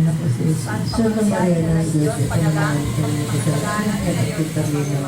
Maria ng Diyos, kami sa kasalanan at kami ng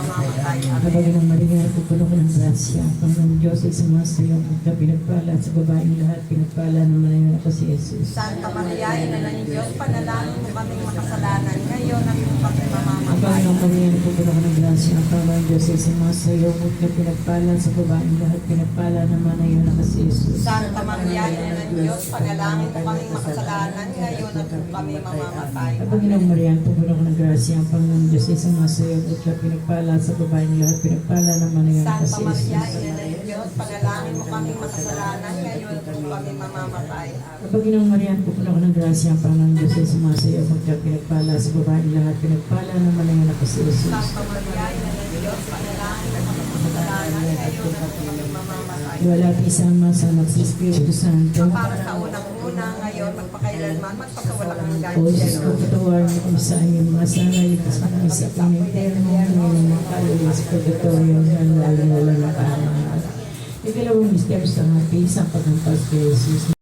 Kapag ng Maria, pupuno ko ng grasya, ang ng Diyos ay sumasayo, at ka pinagpala sa babaeng lahat, pinagpala na yun ako si Jesus. Santa Maria, Ina ng Diyos, panalangin mo kaming makasalanan ngayon at kung kami Ang mamamatay. Panginoong Maria, pupuno ko ng grasya, ang Panginoong Diyos ay sumasayo, at ka pinagpala sa babaeng lahat, pinagpala na yun ako si Jesus. Santa Maria, Ina ng Diyos, panalangin mo kaming makasalanan ngayon at kung kami mamamatay. Ang Panginoong Maria, ko ng grasya, ang Panginoong Diyos ay sumasayo, at ka pinagpala sa babaeng lahat, pinagpala naman ako Santa Maria. Ina ng Diyos, panalangin mo kaming makasalanan ngayon at kung kami mamamatay. Ang Panginoong Maria, ko ng grasya, ang Panginoong Diyos ay sumasayo, magka pinagpala sa babaeng lahat, pinagpala naman ang anak ko si Jesus. Santa Maria, Ina ng Diyos, panalangin ngayon at kung mamamatay. Wala pisama sa anak sa Espiritu Santo. Para sa unang-una ngayon, magpakailanman, magpakawalang hanggan. O Diyos ko, patawarin mo kami sa aming mga sana, ipas mo kami sa pangimperno, ngayon mga kaluluwa sa purgatorio, na lalo wala na parang Ikalawang misteryo sa mga pisang paghampas kay Jesus.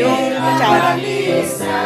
Yung kutsara. Yung.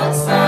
I'll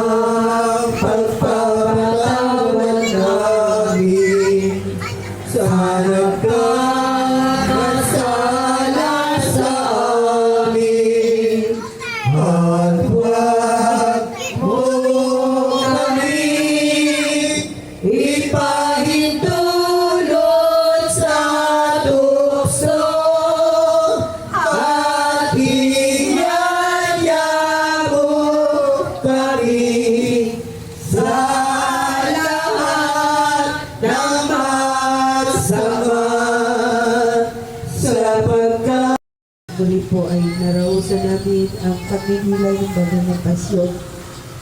namin ang pagninilay ng banal ng pasyon.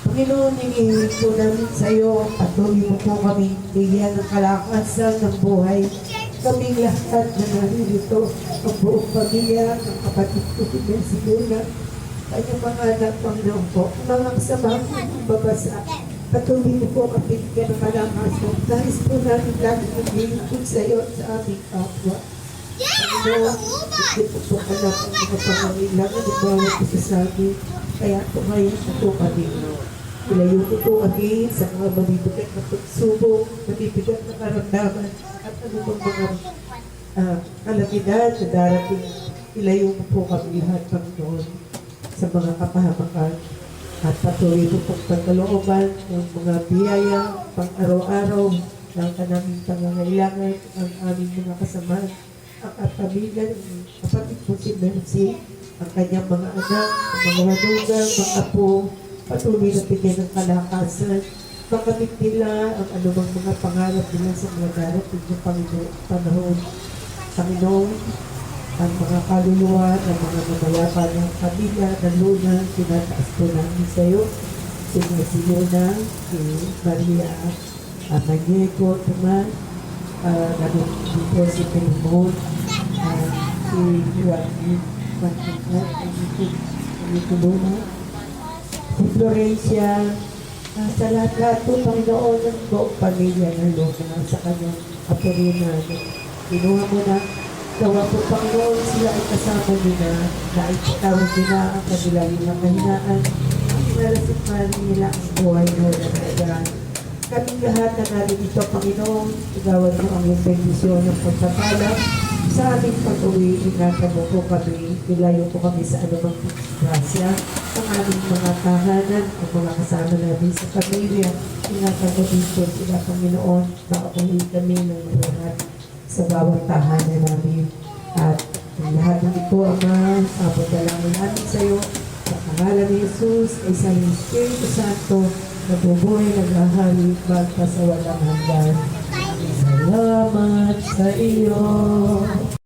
Panginoon, hinihiling po namin sa iyo, patuloy mo po kami bigyan ng kalakasan ng buhay. Kaming lahat na naririto, ang buong pamilya ng kapatid ko si Luna, kanyang mga anak, Panginoon po, mga kasama ko ng babasa. Patuloy mo po kami bigyan ng kalakasan. Nais po namin lagi ng hingin sa iyo at sa aming kapwa. Panginoon, ito po anak ang mga pangangailangan ng bawat isa sa amin. Kaya tumayin na po kami. Ilayo ko po kami sa mga mabibigat na pagsubok, mabibigat na karamdaman, at anumang mga uh, kalamidad na darating. Ilayo mo po kami lahat, Panginoon, sa mga kapahamakan. At patuloy mo pong pagkalooban ng mga biyaya pang araw-araw ng kanaming pangangailangan ang aming mga kasama ang katabigan ng kapatid po si Mercy, ang kanyang mga anak, ang mga manugang, mga apo, patuloy na bigyan ng kalakasan, makamit nila ang anumang mga pangarap nila sa mga darating ng Panginoon, panahon. Panginoon, ang mga kaluluwa ng mga mamayapa ng pamilya ng Luna, tinataas po namin sa iyo. Si Mercy Luna, si Maria Amanyeko, naman, uh, si Pilmon, uh, si Joaquin Mantingat, nandito Luna, si Florencia, uh, lahat-lahat po, Panginoon, ng buong pamilya ng Luna, sa kanyang apurina, kinuha mo na, gawa po, Panginoon, sila ay kasama nila, na ipatawag nila ang kanilang ilang kahinaan, ang pinalasikman nila ang buhay na walang Kaming lahat na narito, Panginoon, igawan mo ang iyong bendisyon ng pagpapala sa aming pag-uwi. Ingatan mo po kami, ilayo po kami sa anumang grasya, ang aming mga tahanan, ang mga kasama namin sa pamilya. Ingatan mo din po sila, Panginoon, makauwi kami ng lahat sa bawat tahanan namin. At lahat ng ito, Ama, papadalangin namin sa iyo. Sa pangalan ni Jesus, ay sa Espiritu Santo, nabubuhay, naghahari, magpasawalang hanggan. Salamat sa iyo.